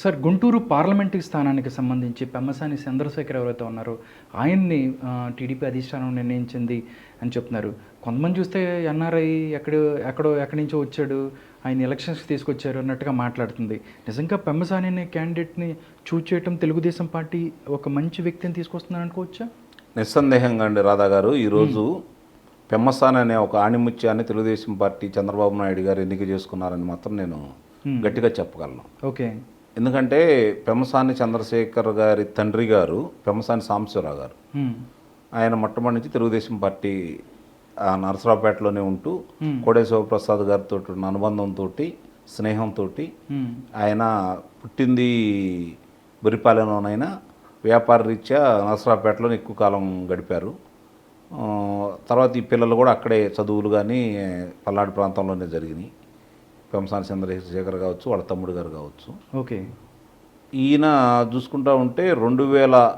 Sir Guntur parliamentary స్థానానికి సంబంధించి పెమ్మసాని చంద్రశేఖర్ ఎవరైతే ఉన్నారో ఆయన్ని టీడీపీ అధిష్టానం నిర్ణయించింది అని చెప్తున్నారు. కొంతమంది చూస్తే ఎన్ఆర్ఐ ఎక్కడ ఎక్కడో ఎక్కడి నుంచో వచ్చాడు ఆయన ఎలక్షన్స్కి తీసుకొచ్చారు అన్నట్టుగా మాట్లాడుతుంది. నిజంగా పెమ్మసాని అనే క్యాండిడేట్ని చూజ్ చేయటం తెలుగుదేశం పార్టీ ఒక మంచి వ్యక్తిని తీసుకొస్తుందని అనుకోవచ్చా? నిస్సందేహంగా అండి రాధా గారు. ఈరోజు పెమ్మసాని అనే ఒక ఆణిముత్యాన్ని తెలుగుదేశం పార్టీ చంద్రబాబు నాయుడు గారు ఎన్నిక చేసుకున్నారని మాత్రం నేను గట్టిగా చెప్పగలను. ఓకే. ఎందుకంటే పెమ్మసాని చంద్రశేఖర్ గారి తండ్రి గారు పెమ్మసాని సాంబశివరావు గారు. ఆయన మొట్టమొదటి నుంచి తెలుగుదేశం పార్టీ ఆ నరసరావుపేటలోనే ఉంటూ కోడే శివప్రసాద్ గారితో ఉన్న అనుబంధంతో స్నేహంతో. ఆయన పుట్టింది బురిపాలెంలోనైనా వ్యాపార రీత్యా నరసరావుపేటలో ఎక్కువ కాలం గడిపారు తర్వాత ఈ పిల్లలు కూడా అక్కడే చదువులు కానీ పల్నాడు ప్రాంతంలోనే జరిగినాయి పెంసాని చంద్రశేఖర్ కావచ్చు వాళ్ళ తమ్ముడు గారు కావచ్చు. ఓకే. ఈయన చూసుకుంటా ఉంటే రెండు వేల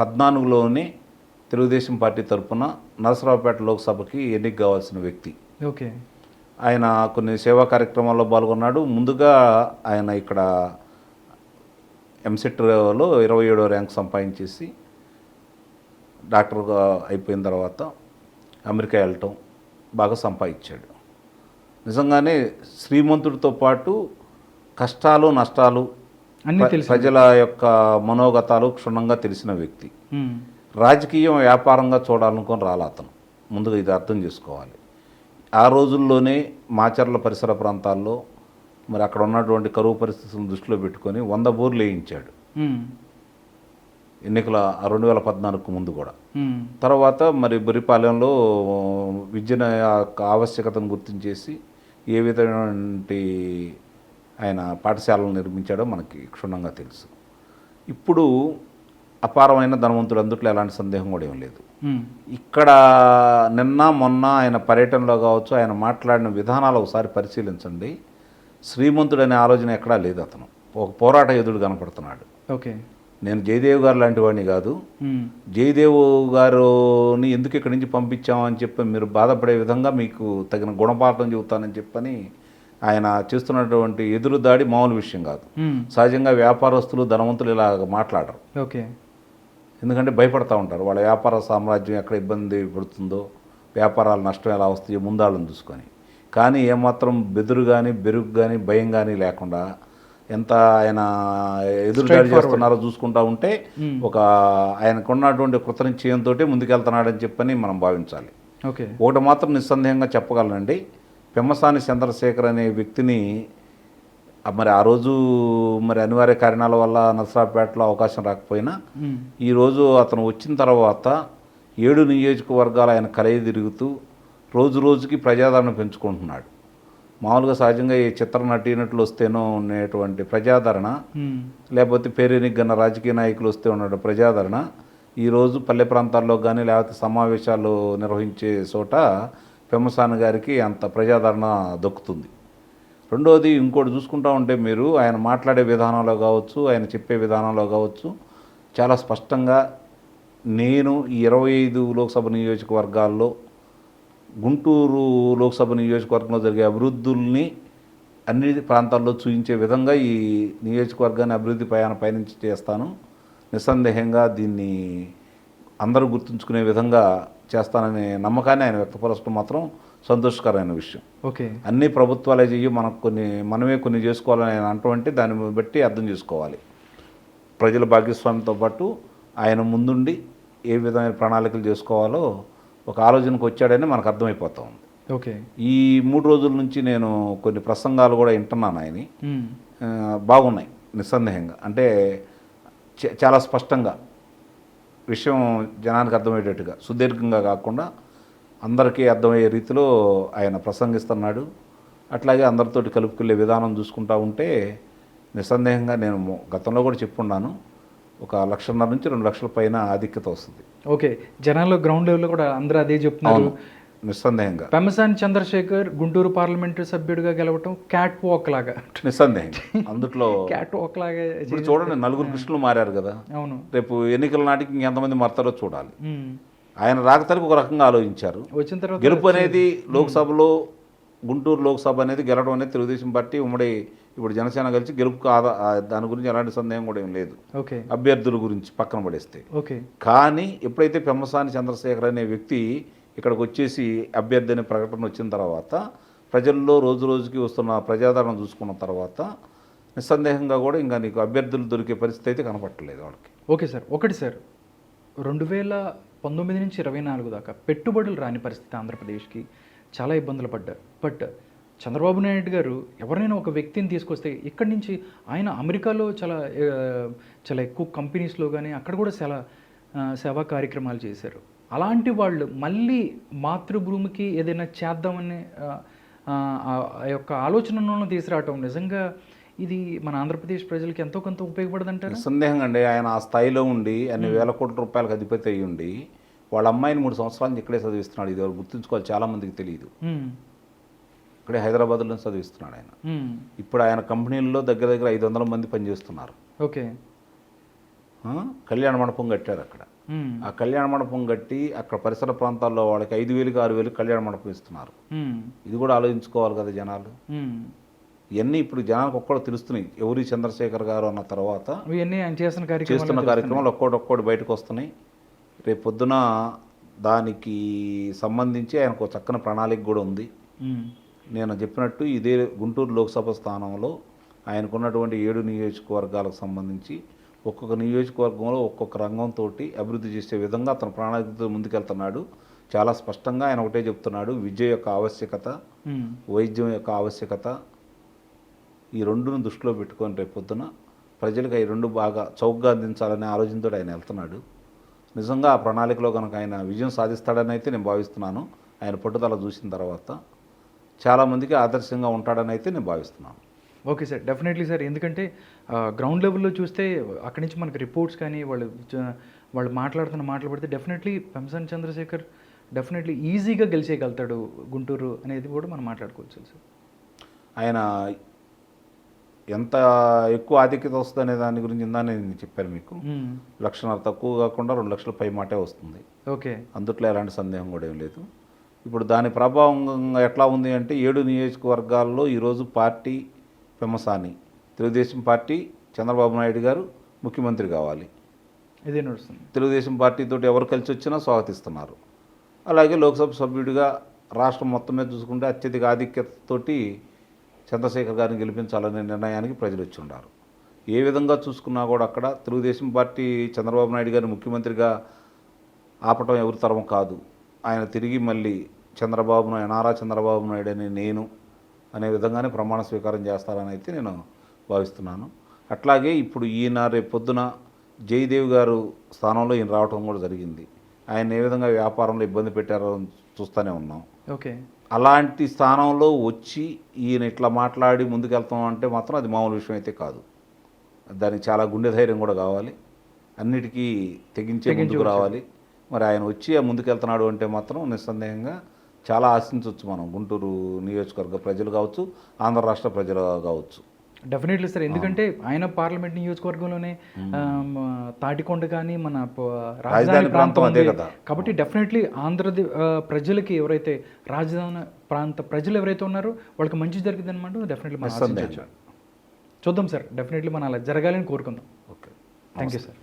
పద్నాలుగులోనే తెలుగుదేశం పార్టీ తరఫున నరసరావుపేట లోక్సభకి ఎన్నిక కావాల్సిన వ్యక్తి. ఓకే. ఆయన కొన్ని సేవా కార్యక్రమాల్లో పాల్గొన్నాడు. ముందుగా ఆయన ఇక్కడ ఎంసెట్లో ఇరవై ఏడో ర్యాంక్ సంపాదించేసి డాక్టర్గా అయిపోయిన తర్వాత అమెరికా వెళ్ళటం బాగా సంపాదించాడు. నిజంగానే శ్రీమంతుడితో పాటు కష్టాలు నష్టాలు ప్రజల యొక్క మనోగతాలు క్షుణ్ణంగా తెలిసిన వ్యక్తి. రాజకీయం వ్యాపారంగా చూడాలనుకొని రాలే అతను ముందుగా ఇది అర్థం చేసుకోవాలి ఆ రోజుల్లోనే మాచర్ల పరిసర ప్రాంతాల్లో మరి అక్కడ ఉన్నటువంటి కరువు పరిస్థితులను దృష్టిలో పెట్టుకొని వంద బోర్లు వేయించాడు. ఎన్నికల రెండు వేల పద్నాలుగుకు ముందు కూడా. తర్వాత మరి బురిపాలెంలో విద్యను ఆవశ్యకతను గుర్తించేసి ఏ విధమైనటువంటి ఆయన పాఠశాలను నిర్మించాడో మనకి క్షుణ్ణంగా తెలుసు. ఇప్పుడు అపారమైన ధనవంతుడు అందుట్లో ఎలాంటి సందేహం కూడా ఏం లేదు. ఇక్కడ నిన్న మొన్న ఆయన పర్యటనలో కావచ్చు ఆయన మాట్లాడిన విధానాలు ఒకసారి పరిశీలించండి. శ్రీమంతుడు అనే ఆలోచన ఎక్కడా లేదు అతను. ఒక పోరాట ఎదుడు కనపడుతున్నాడు. ఓకే. నేను జయదేవ్ గారు లాంటి వాడిని కాదు. జయదేవ్ గారుని ఎందుకు ఇక్కడి నుంచి పంపించామని చెప్పి మీరు బాధపడే విధంగా మీకు తగిన గుణపాఠం చెబుతానని చెప్పని ఆయన చేస్తున్నటువంటి ఎదురు దాడి మామూలు విషయం కాదు. సహజంగా వ్యాపారస్తులు ధనవంతులు ఇలా మాట్లాడరు. ఓకే. ఎందుకంటే భయపడతా ఉంటారు. వాళ్ళ వ్యాపార సామ్రాజ్యం ఎక్కడ ఇబ్బంది పడుతుందో వ్యాపారాలు నష్టం ఎలా వస్తాయో ముందాళ్ళని చూసుకొని. కానీ ఏమాత్రం బెదురు కానీ బెరుగు కానీ భయం కానీ లేకుండా ఎంత ఆయన ఎదురుదాడి చేస్తున్నారో చూసుకుంటా ఉంటే ఒక ఆయనకున్నటువంటి కృతనిశ్చయంతో ముందుకెళ్తున్నాడని చెప్పని మనం భావించాలి. ఓకే. ఒకటి మాత్రం నిస్సందేహంగా చెప్పగలనండి. పెమ్మసాని చంద్రశేఖర్ అనే వ్యక్తిని మరి ఆ రోజు మరి అనివార్య కారణాల వల్ల నరసరావుపేటలో అవకాశం రాకపోయినా హ్మ్. ఈరోజు అతను వచ్చిన తర్వాత ఏడు నియోజకవర్గాలు ఆయన కలయి తిరుగుతూ రోజు రోజుకి ప్రజాదరణ పెంచుకుంటున్నాడు. మామూలుగా సహజంగా ఈ చిత్ర నటీనటులు వస్తేనో ఉండేటువంటి ప్రజాదరణ. లేకపోతే పేరెనిగ్గన్న రాజకీయ నాయకులు వస్తే ఉన్న ప్రజాదరణ. ఈరోజు పల్లె ప్రాంతాల్లో కానీ లేకపోతే సమావేశాలు నిర్వహించే చోట పెమ్మసాని గారికి అంత ప్రజాదరణ దక్కుతుంది. రెండోది ఇంకోటి చూసుకుంటా ఉంటే మీరు ఆయన మాట్లాడే విధానంలో కావచ్చు ఆయన చెప్పే విధానంలో కావచ్చు చాలా స్పష్టంగా నేను ఈ ఇరవై ఐదు లోక్సభ నియోజకవర్గాల్లో గుంటూరు లోక్సభ నియోజకవర్గంలో జరిగే అభివృద్ధుల్ని అన్ని ప్రాంతాల్లో చూపించే విధంగా ఈ నియోజకవర్గాన్ని అభివృద్ధి పయాన పయనించి చేస్తాను. నిస్సందేహంగా దీన్ని అందరూ గుర్తుంచుకునే విధంగా చేస్తాననే నమ్మకాన్ని ఆయన వ్యక్తపరచడం మాత్రం సంతోషకరమైన విషయం. ఓకే. అన్ని ప్రభుత్వాలే చెయ్యి మనకు కొన్ని మనమే కొన్ని చేసుకోవాలని ఆయన అంటూ దాన్ని బట్టి అర్థం చేసుకోవాలి. ప్రజల భాగస్వామ్యంతో పాటు ఆయన ముందుండి ఏ విధమైన ప్రణాళికలు చేసుకోవాలో ఒక ఆలోచనకు వచ్చాడని మనకు అర్థమైపోతా. ఉంది ఓకే. ఈ మూడు రోజుల నుంచి నేను కొన్ని ప్రసంగాలు కూడా వింటున్నాను ఆయన. బాగున్నాయి నిస్సందేహంగా. అంటే చాలా స్పష్టంగా. విషయం జనానికి అర్థమయ్యేటట్టుగా. సుదీర్ఘంగా కాకుండా అందరికీ అర్థమయ్యే రీతిలో ఆయన ప్రసంగిస్తున్నాడు. అట్లాగే అందరితోటి కలుపుకెళ్ళే విధానం చూసుకుంటా ఉంటే నిస్సందేహంగా నేను గతంలో కూడా చెప్పున్నాను. ఒక లక్షన్నర నుంచి రెండు లక్షల పైన ఆధిక్యత వస్తుంది. ఓకే జనాల్లో గ్రౌండ్ లెవెల్లో కూడా అందరూ అదే చెప్తున్నారు. నిస్సందేహంగా. పెమ్మసాని చంద్రశేఖర్ గుంటూరు పార్లమెంటరీ సభ్యుడిగా గెలవటం క్యాట్ వాక్ లాగా. నిస్సందేహంగా. అందుట్లో క్యాట్ వాక్ లాగా ఇప్పుడు చూడండి నలుగురు కృష్ణులు మారారు కదా. అవును. రేపు ఎన్నికల నాటికి ఇంకెంతమంది మారుతారో చూడాలి. ఆయన రాకతలకు ఒక రకంగా ఆలోచించారు. వచ్చిన తర్వాత గెలుపు అనేది లోక్సభలో గుంటూరు లోక్సభ అనేది గెలవడం అనేది తెలుగుదేశం పార్టీ ఉమ్మడి ఇప్పుడు జనసేన కలిసి గెలుపుకు ఆదా ఆ దాని గురించి ఎలాంటి సందేహం కూడా ఏం లేదు. ఓకే. అభ్యర్థుల గురించి పక్కన పడేస్తే. ఓకే. కానీ ఎప్పుడైతే పెమ్మసాని చంద్రశేఖర్ అనే వ్యక్తి ఇక్కడికి వచ్చేసి అభ్యర్థి అనే ప్రకటన వచ్చిన తర్వాత ప్రజల్లో రోజు రోజుకి వస్తున్న ప్రజాదరణ చూసుకున్న తర్వాత నిస్సందేహంగా కూడా ఇంకా నీకు అభ్యర్థులు దొరికే పరిస్థితి అయితే కనపట్టలేదు వాళ్ళకి. Okay sir. ఒకటి సార్ రెండు వేల పంతొమ్మిది నుంచి ఇరవై నాలుగు దాకా పెట్టుబడులు రాని పరిస్థితి ఆంధ్రప్రదేశ్కి చాలా ఇబ్బందులు పడ్డారు. బట్ చంద్రబాబు నాయుడు గారు ఎవరైనా ఒక వ్యక్తిని తీసుకొస్తే ఇక్కడి నుంచి ఆయన అమెరికాలో చాలా చాలా ఎక్కువ కంపెనీస్లో కానీ అక్కడ కూడా చాలా సేవా కార్యక్రమాలు చేశారు. అలాంటి వాళ్ళు మళ్ళీ మాతృభూమికి ఏదైనా చేద్దామని ఆ, యొక్క ఆలోచనను తీసుకురావటం నిజంగా ఇది మన ఆంధ్రప్రదేశ్ ప్రజలకి ఎంతో కొంత ఉపయోగపడదంటారా? నిస్సందేహంగా అండి. ఆయన ఆ స్థాయిలో ఉండి అన్ని వేల కోట్ల రూపాయలకు అధిపతి అయ్యి ఉండి వాళ్ళ అమ్మాయిని మూడు సంవత్సరాల నుంచి ఇక్కడే చదివిస్తున్నాడు ఇది ఎవరు గుర్తుంచుకోవాలి చాలా మందికి తెలియదు. ఇక్కడే హైదరాబాద్లో చదివిస్తున్నాడు ఆయన. ఇప్పుడు ఆయన కంపెనీల్లో దగ్గర దగ్గర ఐదు వందల మంది పనిచేస్తున్నారు ఓకే? కళ్యాణ మండపం కట్టారు అక్కడ. ఆ కళ్యాణ మండపం కట్టి అక్కడ పరిసర ప్రాంతాల్లో వాళ్ళకి ఐదు వేలకు ఆరు వేలకు కళ్యాణ మండపం ఇస్తున్నారు. ఇది కూడా ఆలోచించుకోవాలి కదా జనాలు. ఇవన్నీ ఇప్పుడు జనాలకు ఒక్కడు తెలుస్తున్నాయి ఎవరి చంద్రశేఖర్ గారు అన్న తర్వాత చేస్తున్న కార్యక్రమాలు ఒక్కోటి ఒక్కోటి బయటకు వస్తున్నాయి రేపు పొద్దున దానికి సంబంధించి ఆయనకు ఒక చక్కని ప్రణాళిక కూడా ఉంది. నేను చెప్పినట్టు ఇదే గుంటూరు లోక్సభ స్థానంలో ఆయనకున్నటువంటి ఏడు నియోజకవర్గాలకు సంబంధించి ఒక్కొక్క నియోజకవర్గంలో ఒక్కొక్క రంగంతో అభివృద్ధి చేసే విధంగా అతను ప్రణాళికతో ముందుకెళ్తున్నాడు చాలా స్పష్టంగా ఆయన ఒకటే చెప్తున్నాడు విద్య యొక్క ఆవశ్యకత. వైద్యం యొక్క ఆవశ్యకత ఈ రెండును దృష్టిలో పెట్టుకొని రేపు పొద్దున ప్రజలకు ఈ రెండు బాగా చౌకగా అందించాలనే ఆలోచనతో ఆయన వెళ్తున్నాడు నిజంగా ఆ ప్రణాళికలో కనుక ఆయన విజయం సాధిస్తాడని అయితే నేను భావిస్తున్నాను. ఆయన పట్టుదల చూసిన తర్వాత చాలామందికి ఆదర్శంగా ఉంటాడని అయితే నేను భావిస్తున్నాను. Okay sir definitely sir. ఎందుకంటే గ్రౌండ్ లెవెల్లో చూస్తే అక్కడి నుంచి మనకి రిపోర్ట్స్ కానీ వాళ్ళు వాళ్ళు మాట్లాడుతున్న మాటలు పడితే డెఫినెట్లీ పెంసన్ చంద్రశేఖర్ డెఫినెట్లీ ఈజీగా గెలిచేయగలుగుతాడు గుంటూరు అనేది కూడా మనం మాట్లాడుకోవచ్చు సార్. ఆయన ఎంత ఎక్కువ ఆధిక్యత వస్తుంది అనే దాని గురించి ఇందా నేను చెప్పాను మీకు. లక్షన్నర తక్కువ కాకుండా రెండు లక్షల పై మాటే వస్తుంది. ఓకే. అందుట్లో ఎలాంటి సందేహం కూడా ఏం లేదు. ఇప్పుడు దాని ప్రభావం ఎట్లా ఉంది అంటే ఏడు నియోజకవర్గాల్లో ఈరోజు పార్టీ పెమ్మసాని తెలుగుదేశం పార్టీ చంద్రబాబు నాయుడు గారు ముఖ్యమంత్రి కావాలి. ఇదే నడుస్తుంది. తెలుగుదేశం పార్టీతో ఎవరు కలిసి వచ్చినా స్వాగతిస్తున్నారు. అలాగే లోక్సభ సభ్యుడిగా రాష్ట్రం మొత్తం మీద చూసుకుంటే అత్యధిక ఆధిక్యతతోటి చంద్రశేఖర్ గారిని గెలిపించాలనే నిర్ణయానికి ప్రజలు వచ్చి ఉన్నారు ఏ విధంగా చూసుకున్నా కూడా అక్కడ తెలుగుదేశం పార్టీ చంద్రబాబు నాయుడు గారిని ముఖ్యమంత్రిగా ఆపటం ఎవరి తరం కాదు. ఆయన తిరిగి మళ్ళీ చంద్రబాబు నాయుడు నారా చంద్రబాబు నాయుడు అని నేను అనే విధంగానే ప్రమాణ స్వీకారం చేస్తారని అయితే నేను భావిస్తున్నాను. అట్లాగే ఇప్పుడు ఈయన రేపు పొద్దున జయదేవ్ గారు స్థానంలో ఈయన రావటం కూడా జరిగింది. ఆయన ఏ విధంగా వ్యాపారంలో ఇబ్బంది పెట్టారో చూస్తూనే ఉన్నాం. ఓకే. అలాంటి స్థానంలో వచ్చి ఈయన ఇట్లా మాట్లాడి ముందుకెళ్తాం అంటే మాత్రం అది మామూలు విషయం అయితే కాదు. దానికి చాలా గుండె ధైర్యం కూడా కావాలి. అన్నిటికీ తెగించే ముందుకు. రావాలి. మరి ఆయన వచ్చి ఆ ముందుకెళ్తున్నాడు అంటే మాత్రం నిస్సందేహంగా చాలా ఆశించవచ్చు మనం. గుంటూరు నియోజకవర్గ ప్రజలు కావచ్చు ఆంధ్ర రాష్ట్ర ప్రజలు కావచ్చు. డెఫినెట్లీ సార్ ఎందుకంటే ఆయన పార్లమెంట్ నియోజకవర్గంలోనే తాటికొండ కానీ మన రాజధాని ప్రాంతం అదే. కదా. కాబట్టి డెఫినెట్లీ ఆంధ్ర ప్రజలకి ఎవరైతే రాజధాని ప్రాంత ప్రజలు ఎవరైతే ఉన్నారో వాళ్ళకి మంచి జరిగింది అనమాట డెఫినెట్లీ చూద్దాం సార్ డెఫినెట్లీ మనం అలా జరగాలని కోరుకుందాం. ఓకే. Thank you sir